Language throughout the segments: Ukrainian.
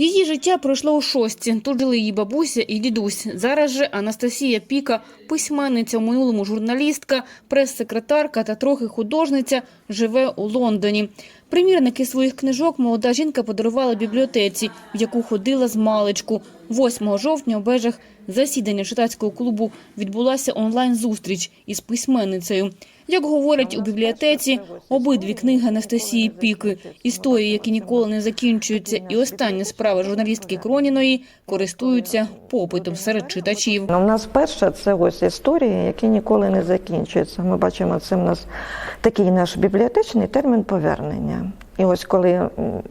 Її життя пройшло у шості. Тут жили її бабуся і дідусь. Зараз же Анастасія Піка, письменниця у минулому журналістка, прес-секретарка та трохи художниця, живе у Лондоні. Примірники своїх книжок молода жінка подарувала бібліотеці, в яку ходила з маличку. 8 жовтня у межах засідання читацького клубу відбулася онлайн-зустріч із письменницею. Як говорять у бібліотеці, обидві книги Анастасії Піки «Історії, які ніколи не закінчуються» і остання справа журналістки Кроніної користуються попитом серед читачів. Ну, У нас перша це ось історії, які ніколи не закінчуються. Ми бачимо, це в нас такий наш бібліотечний термін повернення. І ось коли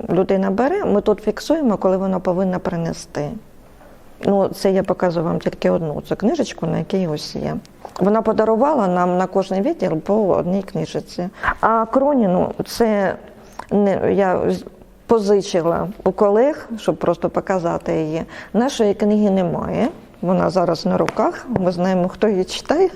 людина бере, ми тут фіксуємо, коли вона повинна принести. Ну, це я показую вам тільки одну цю книжечку, на якій ось є. Вона подарувала нам на кожний відділ по одній книжці. А Кроніну це не я позичила у колег, щоб просто показати її. Нашої книги немає. Вона зараз на руках. Ми знаємо, хто її читає.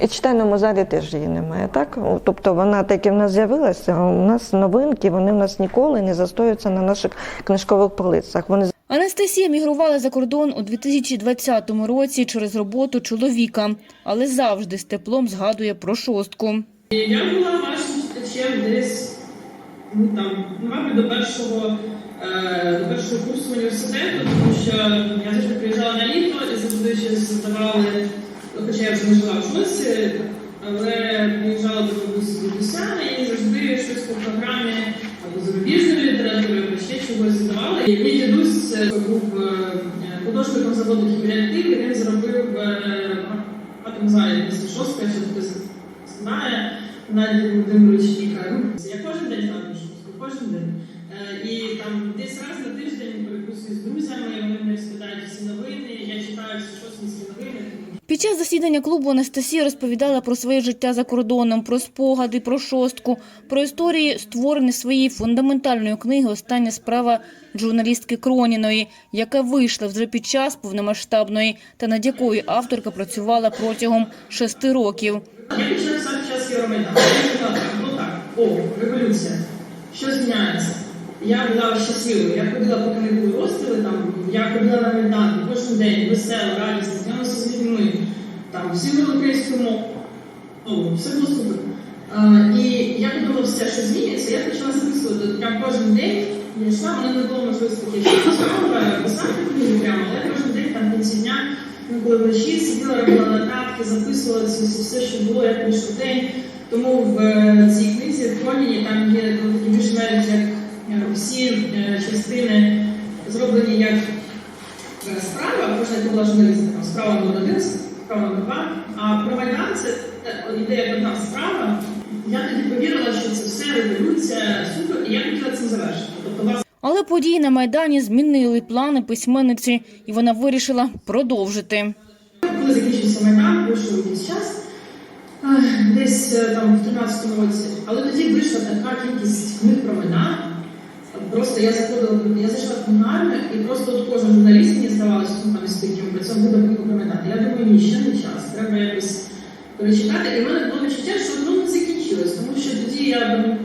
І в читальному залі теж її немає, так? Тобто вона таки в нас з'явилася, у нас новинки, вони в нас ніколи не застоюються на наших книжкових полицях. Вони Анастасія мігрувала за кордон у 2020 році через роботу чоловіка, але завжди з теплом згадує про шостку. Я була вашим читачем десь ну, там, мабуть, до першого, е, до першого курсу університету, тому що я завжди приїжджала на літо і завжди щось задавали, хоча я вже не жила в шості, але приїжджала до бабусі дідуся і завжди щось по програмі або зарубіжної літератури, або ще чогось мій дідусь був е, художником заводу кіберактив, і він зробив залі шостка, що хтось знає. Надя Володимирович Віка. Ну, Я кожен день знаю шостку, кожен день. Е, І там десь раз на тиждень переписую з друзями, вони мене спитають всі новини, я читаю всі шостинські новини. Під час засідання клубу Анастасія розповідала про своє життя за кордоном, про спогади, про шостку, про історії створення своєї фундаментальної книги «Остання справа журналістки Кроніної», яка вийшла вже під час повномасштабної та над якою авторка працювала протягом шести років. Що зміняється. Я була щасливою, я ходила по книгу розстріли, там, я ходила на Майдан кожен день, весела, радісна, знайомилася з людьми, там, всі українською мовою, все було супер. І я подумала, все, що зміниться, я почала записувати. Прям кожен день я йшла, мене не було можливості писати, книгу прямо, але кожен день там кінці дня, ну, коли вночі сиділа, робила нотатки, записувала все, що було, як пройшов день. Тому в е, цій книзі в Кроніні там є більш навіть як всі е, частини зроблені як е, справа, кожна це була журналістика, справа номер один, справа номер два. А про Майдан це е, іде як одна справа. Я тоді повірила, що це все революція, супер, і я хотіла цим завершити. Тобто вас Але події на Майдані змінили плани письменниці, і вона вирішила продовжити. Коли закінчився Майдан, вийшов якийсь час, десь там в 13-му році, але тоді вийшла така кількість книг. Просто я заходила, я зайшла в книгарню, і просто от кожен журналіст мені здавалося, ну із тим, при цьому буде про Я думаю, ні, ще не час, треба якось перечитати. І в мене було відчуття, що ну не закінчилось, тому що тоді я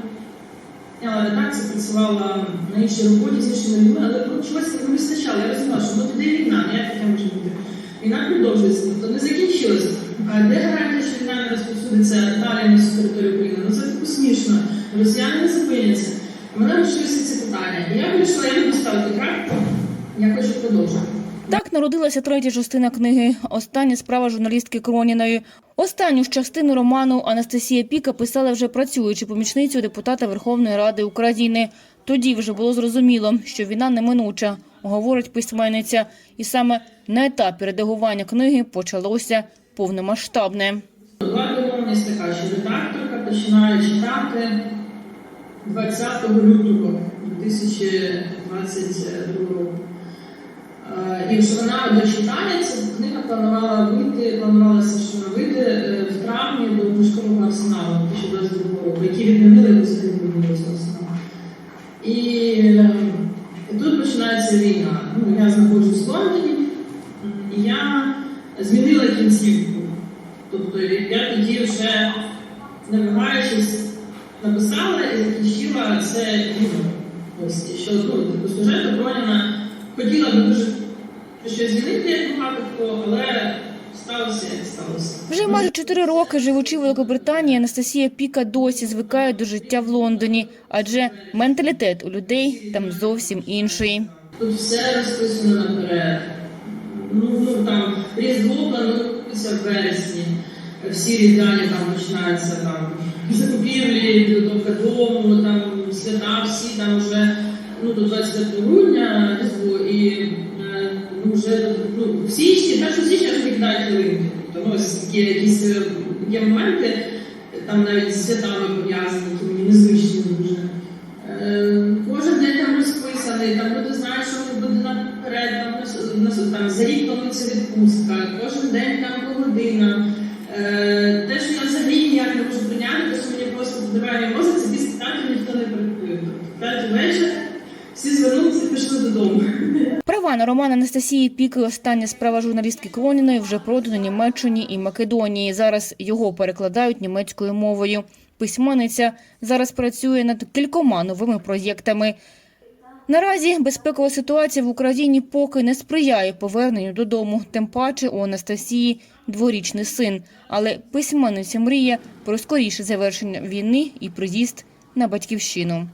я редакція працювала на іншій роботі з іншими людьми, але ну, чогось не вистачало. Я розуміла, що ну туди війна, ну як таке може бути? Війна продовжується, тобто не закінчилась. А де гарантія, що війна не розповсюдиться далі на всю територію України? Ну це таку смішно. Росіяни не зупиняться. Мене почалися ці питання. І я вирішила, я не буду ставити крапку, я хочу продовжити. Так народилася третя частина книги «Остання справа журналістки Кроніної». Останню ж частину роману Анастасія Піка писала вже працюючи помічницею депутата Верховної Ради України. Тоді вже було зрозуміло, що війна неминуча, говорить письменниця. І саме на етапі редагування книги почалося повномасштабне. Була така, що редакторка починає читати 20 лютого 2022 року. Е, І що вона дочитає, ця книга планувала вийти, планувалася, що вона вийде е, в травні до книжкового арсеналу 2022 року, які відмінили до арсеналу. І, е, тут починається війна. Ну, я знаходжусь в Лондоні, і я змінила кінцівку. Тобто я тоді вже, не вагаючись, написала і закінчила це відео. Ось, і що ну, типу, служебна Броніна хотіла би дуже щось змінити, як багато хто, але сталося, сталося. Вже майже чотири роки, живучи в Великобританії, Анастасія Піка досі звикає до життя в Лондоні, адже менталітет у людей там зовсім інший. Тут все розписано наперед. Ну, ну там Різдво планується в вересні. Всі різдвяні там починаються там закупівлі, до дому, там свята, всі там вже ну до 24 грудня Різдво і е, ну, вже ну, в січні, першу січня вже кидають ялинки. Ну, ось такі якісь е, є моменти, там навіть з святами пов'язані, які мені незвичні подиває мозок, це після ніхто не працює. Тобто, менше всі звернулися і пішли додому. Права на роман Анастасії Піки остання справа журналістки Кроніної вже продано Німеччині і Македонії. Зараз його перекладають німецькою мовою. Письменниця зараз працює над кількома новими проєктами. Наразі безпекова ситуація в Україні поки не сприяє поверненню додому, тим паче у Анастасії дворічний син. Але письменниця мріє про скоріше завершення війни і приїзд на батьківщину.